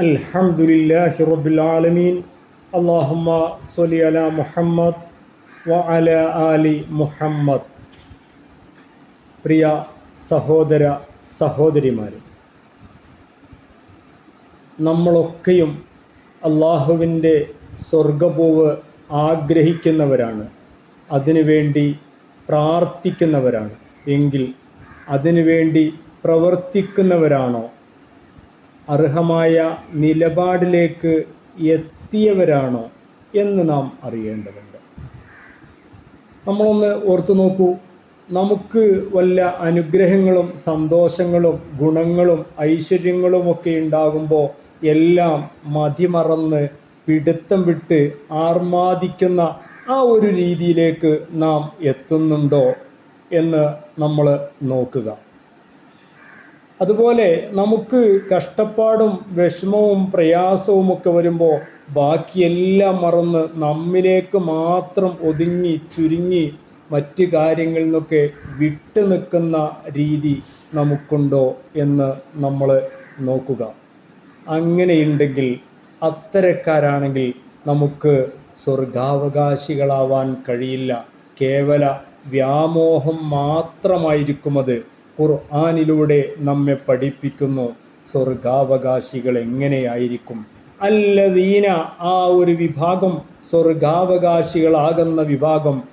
الحمد لله رب العالمين اللهم صل على محمد وعلى آل محمد പ്രിയ സഹോദര സഹോദരിമാരും നമ്മളൊക്കെയും അള്ളാഹുവിൻ്റെ സ്വർഗപൂവ് ആഗ്രഹിക്കുന്നവരാണ് അതിനുവേണ്ടി പ്രാർത്ഥിക്കുന്നവരാണ് എങ്കിൽ അതിനുവേണ്ടി പ്രവർത്തിക്കുന്നവരാണോ അർഹമായ നിലപാടിലേക്ക് എത്തിയവരാണോ എന്ന് നാം അറിയേണ്ടതുണ്ട്. നമ്മളൊന്ന് ഓർത്തു നോക്കൂ. നമുക്ക് വല്ല അനുഗ്രഹങ്ങളും സന്തോഷങ്ങളും ഗുണങ്ങളും ഐശ്വര്യങ്ങളും ഒക്കെ ഉണ്ടാകുമ്പോൾ എല്ലാം മതിമറന്ന് പിടുത്തം വിട്ട് ആർമാദിക്കുന്ന ആ ഒരു രീതിയിലേക്ക് നാം എത്തുന്നുണ്ടോ എന്ന് നമ്മൾ നോക്കുക. അതുപോലെ നമുക്ക് കഷ്ടപ്പാടും വിഷമവും പ്രയാസവും ഒക്കെ വരുമ്പോൾ ബാക്കിയെല്ലാം മറന്ന് നമ്മിലേക്ക് മാത്രം ഒതുങ്ങി ചുരുങ്ങി മറ്റ് കാര്യങ്ങളിൽ നിന്നൊക്കെ വിട്ടു നിൽക്കുന്ന രീതി നമുക്കുണ്ടോ എന്ന് നമ്മൾ നോക്കുക. അങ്ങനെയുണ്ടെങ്കിൽ അത്തരക്കാരാണെങ്കിൽ നമുക്ക് സ്വർഗാവകാശികളാവാൻ കഴിയില്ല. കേവല വ്യാമോഹം മാത്രമായിരിക്കും അത്. ഖുർആാനിലൂടെ നമ്മെ പഠിപ്പിക്കുന്നു. സ്വർഗാവകാശികൾ എങ്ങനെയായിരിക്കും? അല്ലദീന ആ ഒരു വിഭാഗം സ്വർഗാവകാശികളാകുന്ന വിഭാഗം.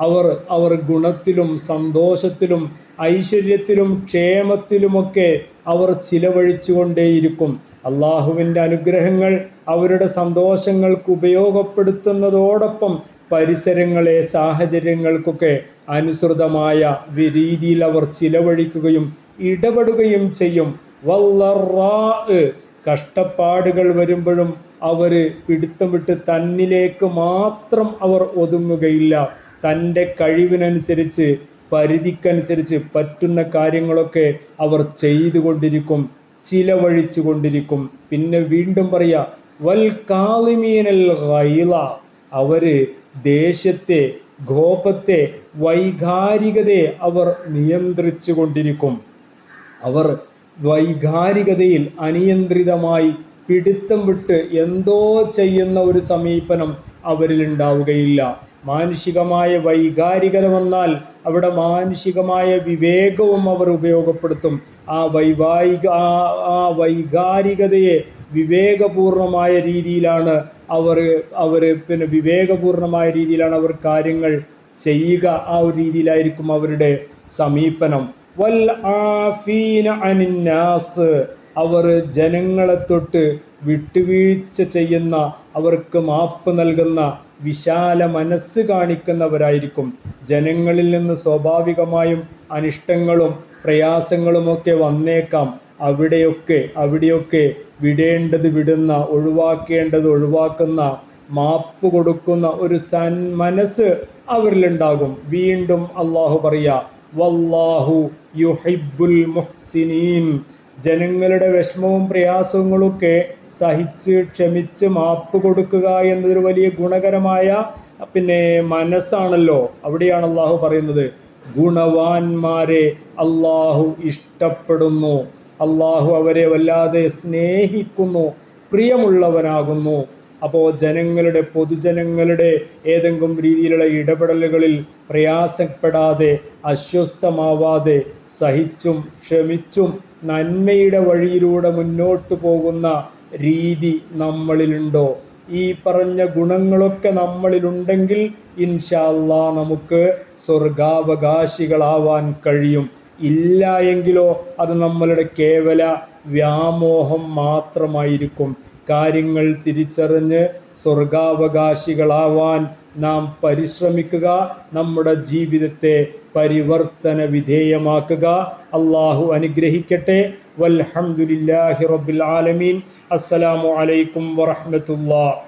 അവർ അവർ ഗുണത്തിലും സന്തോഷത്തിലും ഐശ്വര്യത്തിലും ക്ഷേമത്തിലുമൊക്കെ അവർ ചിലവഴിച്ചുകൊണ്ടേയിരിക്കും. അള്ളാഹുവിന്റെ അനുഗ്രഹങ്ങൾ അവരുടെ സന്തോഷങ്ങൾക്ക് ഉപയോഗപ്പെടുത്തുന്നതോടൊപ്പം പരിസരങ്ങളെ സാഹചര്യങ്ങൾക്കൊക്കെ അനുസൃതമായ രീതിയിൽ അവർ ചിലവഴിക്കുകയും ഇടപെടുകയും ചെയ്യും. വല്ലറാ കഷ്ടപ്പാടുകൾ വരുമ്പോഴും അവർ പിടുത്തം വിട്ട് തന്നിലേക്ക് മാത്രം അവർ ഒതുങ്ങുകയില്ല. തന്റെ കഴിവിനനുസരിച്ച് പരിധിക്കനുസരിച്ച് പറ്റുന്ന കാര്യങ്ങളൊക്കെ അവർ ചെയ്തുകൊണ്ടിരിക്കും ചിലവഴിച്ചു കൊണ്ടിരിക്കും പിന്നെ വീണ്ടും പറയാ വൽ കാളിമീനൽ ഗൈള അവർ ദേശത്തെ കോപത്തെ വൈകാരികതയെ അവർ നിയന്ത്രിച്ചു കൊണ്ടിരിക്കും അവർ വൈകാരികതയിൽ അനിയന്ത്രിതമായി പിടുത്തം വിട്ട് എന്തോ ചെയ്യുന്ന ഒരു സമീപനം അവരിൽ ഉണ്ടാവുകയില്ല മാനുഷികമായ വൈകാരികത വന്നാൽ അവിടെ മാനുഷികമായ വിവേകവും അവർ ഉപയോഗപ്പെടുത്തും. ആ വൈവാഹിക ആ വൈകാരികതയെ വിവേകപൂർണമായ രീതിയിലാണ് അവർ അവർ പിന്നെ വിവേകപൂർണമായ രീതിയിലാണ് അവർ കാര്യങ്ങൾ ചെയ്യുക. ആ ഒരു രീതിയിലായിരിക്കും അവരുടെ സമീപനം. വൽ ആഫീന അനിന്നാസ്. അവർ ജനങ്ങളെ തൊട്ട് വിട്ടുവീഴ്ച ചെയ്യുന്ന അവർക്ക് മാപ്പ് നൽകുന്ന വിശാല മനസ്സ് കാണിക്കുന്നവരായിരിക്കും. ജനങ്ങളിൽ നിന്ന് സ്വാഭാവികമായും അനിഷ്ടങ്ങളും പ്രയാസങ്ങളുമൊക്കെ വന്നേക്കാം. അവിടെയൊക്കെ അവിടെയൊക്കെ വിടേണ്ടത് വിടുന്ന ഒഴിവാക്കേണ്ടത് ഒഴിവാക്കുന്ന മാപ്പ് കൊടുക്കുന്ന ഒരു സൻ മനസ്സ് അവരിലുണ്ടാകും. വീണ്ടും അള്ളാഹു പറയാ വല്ലാഹു യുഹിബുൽ മുഹ്സിനീൻ. ജനങ്ങളുടെ വിഷമവും പ്രയാസങ്ങളൊക്കെ സഹിച്ച് ക്ഷമിച്ച് മാപ്പ് കൊടുക്കുക എന്നതൊരു വലിയ ഗുണകരമായ പിന്നെ മനസ്സാണല്ലോ. അവിടെയാണ് അള്ളാഹു പറയുന്നത് ഗുണവാന്മാരെ അള്ളാഹു ഇഷ്ടപ്പെടുന്നു. അള്ളാഹു അവരെ വല്ലാതെ സ്നേഹിക്കുന്നു പ്രിയമുള്ളവനാകുന്നു. അപ്പോൾ ജനങ്ങളുടെ പൊതുജനങ്ങളുടെ ഏതെങ്കിലും രീതിയിലുള്ള ഇടപെടലുകളിൽ പ്രയാസപ്പെടാതെ അസ്വസ്ഥമാവാതെ സഹിച്ചും ക്ഷമിച്ചും നന്മയുടെ വഴിയിലൂടെ മുന്നോട്ട് പോകുന്ന രീതി നമ്മളിലുണ്ടോ? ഈ പറഞ്ഞ ഗുണങ്ങളൊക്കെ നമ്മളിലുണ്ടെങ്കിൽ ഇൻഷാല്ല നമുക്ക് സ്വർഗാവകാശികളാവാൻ കഴിയും. ഇല്ല എങ്കിലോ അത് നമ്മളുടെ കേവല വ്യാമോഹം മാത്രമായിരിക്കും. കാര്യങ്ങൾ തിരിച്ചറിഞ്ഞ് സ്വർഗാവകാശികളാവാൻ നാം പരിശ്രമിക്കുക. നമ്മുടെ ജീവിതത്തെ പരിവർത്തന വിധേയമാക്കുക. അള്ളാഹു അനുഗ്രഹിക്കട്ടെ. വൽഹംദുലില്ലാഹി റബ്ബിൽ ആലമീൻ. അസ്സലാമു അലൈക്കും വറഹ്മത്തുള്ളാഹി.